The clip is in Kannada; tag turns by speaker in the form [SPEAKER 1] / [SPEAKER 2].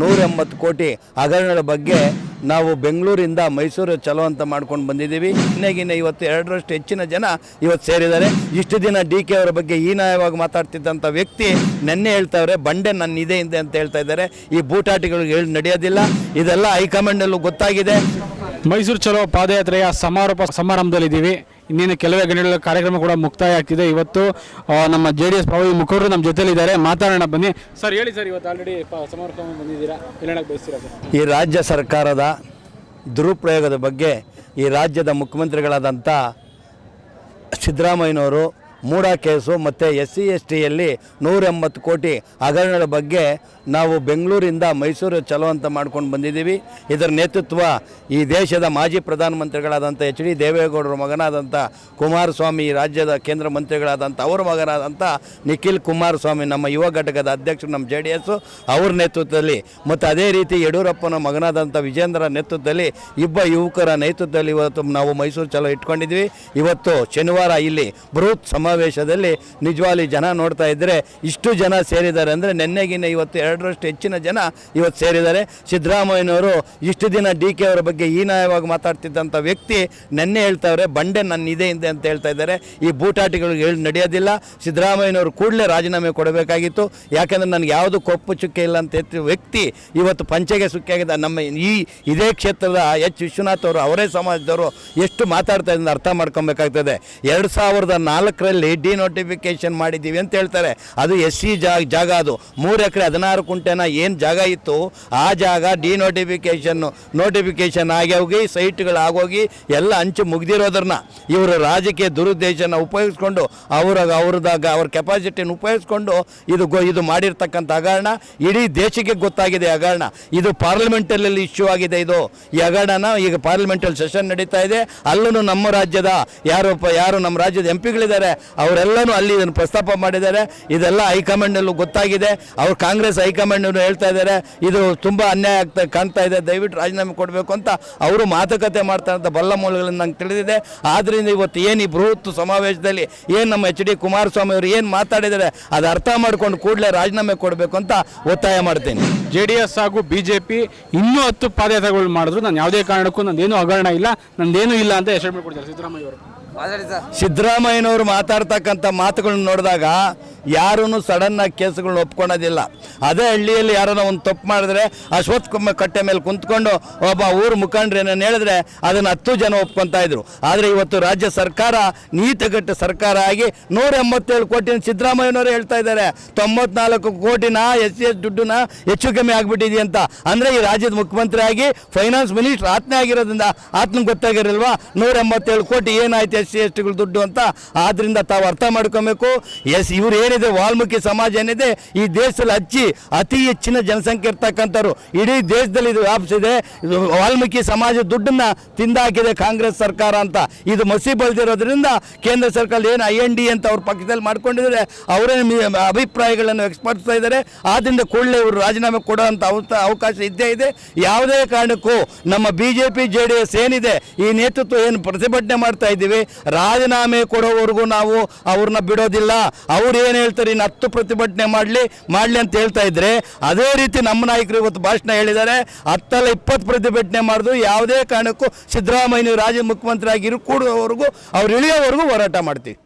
[SPEAKER 1] ನೂರ ಎಂಬತ್ತು ಕೋಟಿ ಹಗರಣದ ಬಗ್ಗೆ ನಾವು ಬೆಂಗಳೂರಿಂದ ಮೈಸೂರು ಚಲೋ ಅಂತ ಮಾಡ್ಕೊಂಡು ಬಂದಿದ್ದೀವಿ. ಇನ್ನಗಿನ್ನ ಇವತ್ತು ಎರಡರಷ್ಟು ಹೆಚ್ಚಿನ ಜನ ಇವತ್ತು ಸೇರಿದ್ದಾರೆ. ಇಷ್ಟು ದಿನ ಡಿ ಕೆ ಅವರ ಬಗ್ಗೆ ಹೀನಾಯವಾಗಿ ಮಾತಾಡ್ತಿದ್ದಂಥ ವ್ಯಕ್ತಿ ನೆನ್ನೆ ಹೇಳ್ತಾವ್ರೆ, ಬಂಡೆ ನನ್ನ ಇದೆ ಹಿಂದೆ ಅಂತ ಹೇಳ್ತಾ ಇದ್ದಾರೆ. ಈ ಬೂಟಾಟಿಗಳಿಗೆ ಹೇಳಿ ನಡೆಯೋದಿಲ್ಲ. ಇದೆಲ್ಲ ಹೈಕಮಾಂಡಲ್ಲೂ ಗೊತ್ತಾಗಿದೆ.
[SPEAKER 2] ಮೈಸೂರು ಚಲೋ ಪಾದಯಾತ್ರೆಯ ಸಮಾರೋಪ ಸಮಾರಂಭದಲ್ಲಿದ್ದೀವಿ. ಇನ್ನೇನು ಕೆಲವೇ ಗಂಟೆಗಳ ಕಾರ್ಯಕ್ರಮ ಕೂಡ ಮುಕ್ತಾಯ ಆಗ್ತಿದೆ ಇವತ್ತು ಆ, ನಮ್ಮ ಜೆ ಡಿ ಎಸ್ ಪ್ರಭಾವಿ ಮುಖಂಡರು ನಮ್ಮ ಜೊತೆಲಿದ್ದಾರೆ ಮಾತಾಡೋಣ ಬನ್ನಿ. ಸರ್ ಹೇಳಿ ಸರ್ ಇವತ್ತು ಆಲ್ರೆಡಿ ಸಮಾರೋಪ ಬಂದಿದ್ದೀರಾ? ಎಲ್ಲ ಹೇಳಕ್ಕೆ ಬಯಸ್ತೀರಾ ಸರ್?
[SPEAKER 1] ಈ ರಾಜ್ಯ ಸರ್ಕಾರದ ದುರುಪಯೋಗದ ಬಗ್ಗೆ ಈ ರಾಜ್ಯದ ಮುಖ್ಯಮಂತ್ರಿಗಳಾದಂಥ ಸಿದ್ದರಾಮಯ್ಯನವರು ಮೂಡಾ ಕೇಸು ಮತ್ತು ಎಸ್ ಸಿ ಎಸ್ ಟಿಯಲ್ಲಿ ನೂರ ಎಂಬತ್ತು ಕೋಟಿ ಹಗರಣದ ಬಗ್ಗೆ ನಾವು ಬೆಂಗಳೂರಿಂದ ಮೈಸೂರು ಚಲೋ ಅಂತ ಮಾಡ್ಕೊಂಡು ಬಂದಿದ್ದೀವಿ. ಇದರ ನೇತೃತ್ವ ಈ ದೇಶದ ಮಾಜಿ ಪ್ರಧಾನಮಂತ್ರಿಗಳಾದಂಥ ಎಚ್ ಡಿ ದೇವೇಗೌಡರ ಮಗನಾದಂಥ ಕುಮಾರಸ್ವಾಮಿ, ರಾಜ್ಯದ ಕೇಂದ್ರ ಮಂತ್ರಿಗಳಾದಂಥ ಅವರ ಮಗನಾದಂಥ ನಿಖಿಲ್ ಕುಮಾರಸ್ವಾಮಿ, ನಮ್ಮ ಯುವ ಘಟಕದ ಅಧ್ಯಕ್ಷರು, ನಮ್ಮ ಜೆ ಡಿ ಅವ್ರ ನೇತೃತ್ವದಲ್ಲಿ ಮತ್ತು ಅದೇ ರೀತಿ ಯಡಿಯೂರಪ್ಪನ ಮಗನಾದಂಥ ವಿಜೇಂದ್ರ ನೇತೃತ್ವದಲ್ಲಿ ಇಬ್ಬ ಯುವಕರ ನೇತೃತ್ವದಲ್ಲಿ ಇವತ್ತು ನಾವು ಮೈಸೂರು ಚಲೋ ಇಟ್ಕೊಂಡಿದ್ವಿ ಇವತ್ತು ಶನಿವಾರ ಇಲ್ಲಿ ಬೃಹತ್ ಸಮಾವೇಶದಲ್ಲಿ ನಿಜವಾಗ್ಲಿ ಜನ ನೋಡ್ತಾ ಇದ್ದರೆ ಇಷ್ಟು ಜನ ಸೇರಿದ್ದಾರೆ. ಅಂದರೆ ನೆನ್ನೆಗಿನ ಇವತ್ತು ಎರಡರಷ್ಟು ಹೆಚ್ಚಿನ ಜನ ಇವತ್ತು ಸೇರಿದ್ದಾರೆ. ಸಿದ್ದರಾಮಯ್ಯನವರು ಇಷ್ಟು ದಿನ ಡಿ ಕೆ ಅವರ ಬಗ್ಗೆ ಹೀನಾಯವಾಗಿ ಮಾತಾಡ್ತಿದ್ದಂಥ ವ್ಯಕ್ತಿ ನೆನ್ನೆ ಹೇಳ್ತಾವ್ರೆ, ಬಂಡೆ ನನ್ನ ಇದೆ ಹಿಂದೆ ಅಂತ ಹೇಳ್ತಾ ಇದ್ದಾರೆ. ಈ ಬೂಟಾಟಿಗಳಿಗೆ ಹೇಳಿ ನಡೆಯೋದಿಲ್ಲ. ಸಿದ್ದರಾಮಯ್ಯನವರು ಕೂಡಲೇ ರಾಜೀನಾಮೆ ಕೊಡಬೇಕಾಗಿತ್ತು. ಯಾಕೆಂದರೆ ನನಗೆ ಯಾವುದು ಕೊಪ್ಪು ಚುಕ್ಕೆ ಇಲ್ಲ ಅಂತ ವ್ಯಕ್ತಿ ಇವತ್ತು ಪಂಚೆಗೆ ಸುಕ್ಕಿಯಾಗಿದೆ ನಮ್ಮ ಈ ಇದೇ ಕ್ಷೇತ್ರದ ಎಚ್ ವಿಶ್ವನಾಥ್ ಅವರು, ಅವರೇ ಸಮಾಜದವರು ಎಷ್ಟು ಮಾತಾಡ್ತಾ ಇದ್ದಾರೆ ಅರ್ಥ ಮಾಡ್ಕೊಬೇಕಾಗ್ತದೆ. ಎರಡು ಸಾವಿರದ ನಾಲ್ಕರಲ್ಲಿ ಡಿ ನೋಟಿಫಿಕೇಶನ್ ಮಾಡಿದ್ದೀವಿ ಅಂತ ಹೇಳ್ತಾರೆ. ಅದು ಎಸ್ ಸಿ ಜಾಗ ಜಾಗ ಅದು. ಮೂರು ಎಕರೆ, ಹದಿನಾರು ಕುಂಟೆನ ಏನು ಜಾಗ ಇತ್ತು, ಆ ಜಾಗ ಡಿ ನೋಟಿಫಿಕೇಶನ್ ನೋಟಿಫಿಕೇಶನ್ ಆಗಿ ಹೋಗಿ ಸೈಟ್ಗಳಾಗೋಗಿ ಎಲ್ಲ ಹಂಚು ಮುಗ್ದಿರೋದ್ರನ್ನ. ಇವರು ರಾಜಕೀಯ ದುರುದ್ದೇಶನ ಉಪಯೋಗಿಸ್ಕೊಂಡು, ಅವರ, ಅವ್ರದಾಗ ಅವ್ರ ಕೆಪಾಸಿಟಿನ ಉಪಯೋಗಿಸ್ಕೊಂಡು ಇದು ಗೊ, ಇದು ಮಾಡಿರ್ತಕ್ಕಂಥ ಹಗರಣ, ಇಡೀ ದೇಶಕ್ಕೆ ಗೊತ್ತಾಗಿದೆ ಹಗರಣ. ಇದು ಪಾರ್ಲಿಮೆಂಟಲ್ಲಿ ಇಶ್ಯೂ ಆಗಿದೆ ಇದು. ಈ ಹಗರಣನ ಈಗ ಪಾರ್ಲಿಮೆಂಟಲ್ಲಿ ಸೆಷನ್ ನಡೀತಾ ಇದೆ. ಅಲ್ಲೂ ನಮ್ಮ ರಾಜ್ಯದ ಯಾರು ಯಾರು ನಮ್ಮ ರಾಜ್ಯದ ಎಂ ಪಿಗಳಿದ್ದಾರೆ ಅವರೆಲ್ಲನೂ ಅಲ್ಲಿ ಇದನ್ನು ಪ್ರಸ್ತಾಪ ಮಾಡಿದ್ದಾರೆ. ಇದೆಲ್ಲ ಹೈಕಮಾಂಡಲ್ಲೂ ಗೊತ್ತಾಗಿದೆ. ಅವ್ರು ಕಾಂಗ್ರೆಸ್ ಹೈಕಮಾಂಡ್ ಹೇಳ್ತಾ ಇದ್ದಾರೆ, ಇದು ತುಂಬ ಅನ್ಯಾಯ ಆಗ್ತಾ ಕಾಣ್ತಾ ಇದೆ, ದಯವಿಟ್ಟು ರಾಜೀನಾಮೆ ಕೊಡಬೇಕು ಅಂತ ಅವರು ಮಾತುಕತೆ ಮಾಡ್ತಾರೆ ಅಂತ ಬಲ್ಲ ಮೂಲಗಳನ್ನು ನಂಗೆ ತಿಳಿದಿದೆ. ಆದ್ದರಿಂದ ಇವತ್ತು ಏನು ಈ ಬೃಹತ್ ಸಮಾವೇಶದಲ್ಲಿ ಏನು ನಮ್ಮ ಎಚ್ ಡಿ ಕುಮಾರಸ್ವಾಮಿ ಅವರು ಏನು ಮಾತಾಡಿದ್ದಾರೆ, ಅದು ಅರ್ಥ ಮಾಡ್ಕೊಂಡು ಕೂಡಲೇ ರಾಜೀನಾಮೆ ಕೊಡಬೇಕು ಅಂತ ಒತ್ತಾಯ ಮಾಡ್ತೀನಿ.
[SPEAKER 2] ಜೆ ಡಿ ಎಸ್ ಹಾಗೂ ಬಿ ಜೆ ಪಿ ಇನ್ನೂ ಹತ್ತು ಪಾದಯಾತ್ರೆಗಳು ಮಾಡಿದ್ರು. ನಾನು ಯಾವುದೇ ಕಾರಣಕ್ಕೂ ನಂದೇನು ಹಗರಣ ಇಲ್ಲ, ನಂದೇನೂ ಇಲ್ಲ ಅಂತ ಹೆಸರು ಕೊಡ್ತಾರೆ ಸಿದ್ದರಾಮಯ್ಯ ಅವರು.
[SPEAKER 1] ಸಿದ್ದರಾಮಯ್ಯನವರು ಮಾತಾಡ್ತಕ್ಕಂಥ ಮಾತುಗಳನ್ನ ನೋಡಿದಾಗ ಯಾರೂ ಸಡನ್ನಾಗಿ ಕೇಸುಗಳನ್ನ ಒಪ್ಕೊಳ್ಳೋದಿಲ್ಲ. ಅದೇ ಹಳ್ಳಿಯಲ್ಲಿ ಯಾರನ್ನ ಒಂದು ತಪ್ಪು ಮಾಡಿದ್ರೆ ಅಶ್ವತ್ಥ ಕಟ್ಟೆ ಮೇಲೆ ಕುಂತ್ಕೊಂಡು ಒಬ್ಬ ಊರು ಮುಖಂಡ್ರು ಏನನ್ನ ಹೇಳಿದ್ರೆ ಅದನ್ನು ಹತ್ತು ಜನ ಒಪ್ಕೊತಾ ಇದ್ರು. ಆದರೆ ಇವತ್ತು ರಾಜ್ಯ ಸರ್ಕಾರ ನೀತಿಗಟ್ಟು ಸರ್ಕಾರ ಆಗಿ ನೂರ ಎಂಬತ್ತೇಳು ಕೋಟಿನ ಸಿದ್ದರಾಮಯ್ಯನವರು ಹೇಳ್ತಾ ಇದ್ದಾರೆ. ತೊಂಬತ್ನಾಲ್ಕು ಕೋಟಿನ ಎಸ್ ಸಿ ಎಸ್ ದುಡ್ಡನ್ನ ಹೆಚ್ಚು ಕಮ್ಮಿ ಆಗಿಬಿಟ್ಟಿದೆ ಅಂತ. ಅಂದರೆ ಈ ರಾಜ್ಯದ ಮುಖ್ಯಮಂತ್ರಿ ಆಗಿ ಫೈನಾನ್ಸ್ ಮಿನಿಸ್ಟರ್ ಆತ್ಮೆ ಆಗಿರೋದ್ರಿಂದ ಆತ್ಮಗೆ ಗೊತ್ತಾಗಿರಲ್ವಾ ನೂರ ಎಂಬತ್ತೇಳು ಕೋಟಿ ಏನಾಯ್ತು ಎಸ್ ಸಿ ಎಸ್ ಟಿಗಳು ದುಡ್ಡು ಅಂತ, ಆದ್ರಿಂದ ತಾವು ಅರ್ಥ ಮಾಡ್ಕೊಬೇಕು. ಎಸ್, ಇವ್ರು ಏನಿದೆ, ವಾಲ್ಮೀಕಿ ಸಮಾಜ ಏನಿದೆ, ಈ ದೇಶದಲ್ಲಿ ಹಚ್ಚಿ ಅತಿ ಹೆಚ್ಚಿನ ಜನಸಂಖ್ಯೆ ಇರ್ತಕ್ಕಂಥವ್ರು. ಇಡೀ ದೇಶದಲ್ಲಿ ಇದು ವ್ಯಾಪಿಸಿದೆ ವಾಲ್ಮೀಕಿ ಸಮಾಜ ದುಡ್ಡನ್ನ ತಿಂದಾಕಿದೆ ಕಾಂಗ್ರೆಸ್ ಸರ್ಕಾರ ಅಂತ. ಇದು ಮಸಿ ಬಳ್ದಿರೋದ್ರಿಂದ ಕೇಂದ್ರ ಸರ್ಕಾರ ಏನು ಐ ಎನ್ ಡಿ ಅಂತ ಅವ್ರ ಪಕ್ಷದಲ್ಲಿ ಮಾಡ್ಕೊಂಡಿದ್ದಾರೆ, ಅವರೇ ಅಭಿಪ್ರಾಯಗಳನ್ನು ವ್ಯಕ್ತಪಡಿಸ್ತಾ ಇದ್ದಾರೆ. ಆದ್ದರಿಂದ ಕೂಡಲೇ ಇವರು ರಾಜೀನಾಮೆ ಕೊಡುವಂಥ ಅವಕಾಶ ಇದ್ದೇ ಇದೆ. ಯಾವುದೇ ಕಾರಣಕ್ಕೂ ನಮ್ಮ ಬಿ ಜೆ ಪಿ, ಜೆ ಏನಿದೆ, ಈ ನೇತೃತ್ವ ಏನು ಪ್ರತಿಭಟನೆ ಮಾಡ್ತಾ ಇದ್ದೀವಿ. ರಾಜೀನಾಮೆ ಕೊಡೋವರೆಗೂ ನಾವು ಅವ್ರನ್ನ ಬಿಡೋದಿಲ್ಲ. ಅವ್ರು ಏನು ಹೇಳ್ತಾರೆ, ಇನ್ನು ಹತ್ತು ಪ್ರತಿಭಟನೆ ಮಾಡಲಿ ಮಾಡಲಿ ಅಂತ ಹೇಳ್ತಾ ಇದ್ರೆ, ಅದೇ ರೀತಿ ನಮ್ಮ ನಾಯಕರು ಇವತ್ತು ಭಾಷಣ ಹೇಳಿದ್ದಾರೆ. ಹತ್ತಲ್ಲ ಇಪ್ಪತ್ತು ಪ್ರತಿಭಟನೆ ಮಾಡಿದ್ರು ಯಾವುದೇ ಕಾರಣಕ್ಕೂ ಸಿದ್ದರಾಮಯ್ಯ ರಾಜ್ಯ ಮುಖ್ಯಮಂತ್ರಿ ಆಗಿರು ಕೂಡುವವರೆಗೂ, ಅವ್ರು ಇಳಿಯೋವರೆಗೂ ಹೋರಾಟ ಮಾಡ್ತೀವಿ.